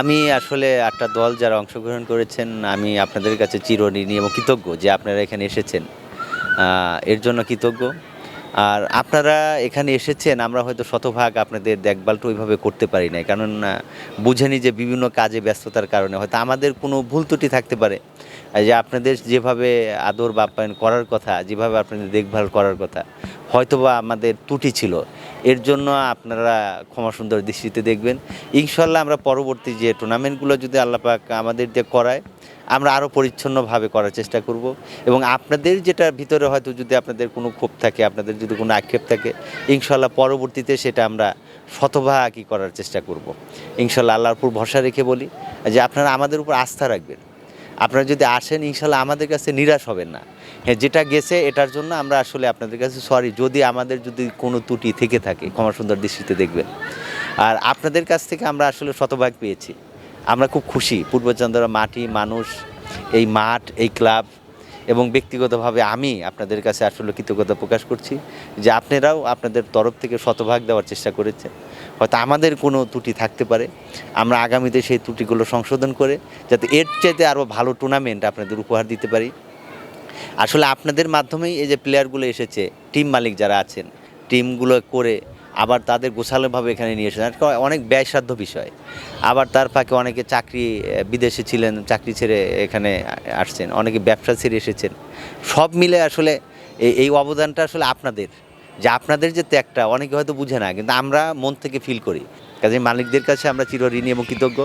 আমি আসলে একটা দল যারা অংশগ্রহণ করেছেন, আমি আপনাদের কাছে চিরঋণী এবং কৃতজ্ঞ যে আপনারা এখানে এসেছেন। এর জন্য কৃতজ্ঞ। আর আপনারা এখানে এসেছেন, আমরা হয়তো শতভাগ আপনাদের দেখভালটা ওইভাবে করতে পারি না কারণ বুঝেনি যে বিভিন্ন কাজে ব্যস্ততার কারণে। হয়তো আমাদের কোনো ভুল ত্রুটি থাকতে পারে। যে আপনাদের যেভাবে আদর বাপ্যায়ন করার কথা, যেভাবে আপনাদের দেখভাল করার কথা, হয়তোবা আমাদের ত্রুটি ছিল। এর জন্য আপনারা ক্ষমা সুন্দর দৃষ্টিতে দেখবেন। ইনশাল্লাহ আমরা পরবর্তী যে টুর্নামেন্টগুলো যদি আল্লাপাক আমাদের দিয়ে করায়, আমরা আরও পরিচ্ছন্নভাবে করার চেষ্টা করব। এবং আপনাদের যেটা ভিতরে হয়তো যদি আপনাদের কোনো ক্ষোভ থাকে, আপনাদের যদি কোনো আক্ষেপ থাকে, ইনশাল্লাহ পরবর্তীতে সেটা আমরা শতভাগই করার চেষ্টা করব। ইনশাল্লাহ আল্লাহর উপর ভরসা রেখে বলি যে আপনারা আমাদের উপর আস্থা রাখবেন। আপনারা যদি আসেন, ইনশাল্লাহ আমাদের কাছে নিরাশ হবেন না। হ্যাঁ যেটা গেছে, এটার জন্য আমরা আসলে আপনাদের কাছে সরি যদি আমাদের যদি কোনো ত্রুটি থেকে থাকে, ক্ষমা সুন্দর দৃষ্টিতে দেখবেন। আর আপনাদের কাছ থেকে আমরা আসলে শতভাগ পেয়েছি। আমরা খুব খুশি পূর্বচন্দ্রা মাটি, মানুষ, এই মাঠ, এই ক্লাব এবং ব্যক্তিগতভাবে আমি আপনাদের কাছে আসলে কৃতজ্ঞতা প্রকাশ করছি যে আপনারাও আপনাদের তরফ থেকে শতভাগ দেওয়ার চেষ্টা করেছেন। হয়তো আমাদের কোনো ত্রুটি থাকতে পারে। আমরা আগামীতে সেই ত্রুটিগুলো সংশোধন করে যাতে এর চাইতে আরও ভালো টুর্নামেন্ট আপনাদের উপহার দিতে পারি। আসলে আপনাদের মাধ্যমেই এই যে প্লেয়ারগুলো এসেছে টিম মালিক যারা আছেন টিমগুলো করে আবার তাদের গোছালোভাবে এখানে নিয়ে এসেছেন। অনেক ব্যয়সাধ্য বিষয়। আবার তার ফাঁকে অনেকে চাকরি বিদেশে ছিলেন, চাকরি ছেড়ে এখানে আসছেন, অনেকে ব্যবসা ছেড়ে এসেছেন। সব মিলে আসলে এই অবদানটা আসলে আপনাদের। যে আপনাদের যে ত্যাগটা, অনেকে হয়তো বুঝে না, কিন্তু আমরা মন থেকে ফিল করি। কাজে মালিকদের কাছে আমরা চিরঋণী এবং কৃতজ্ঞ।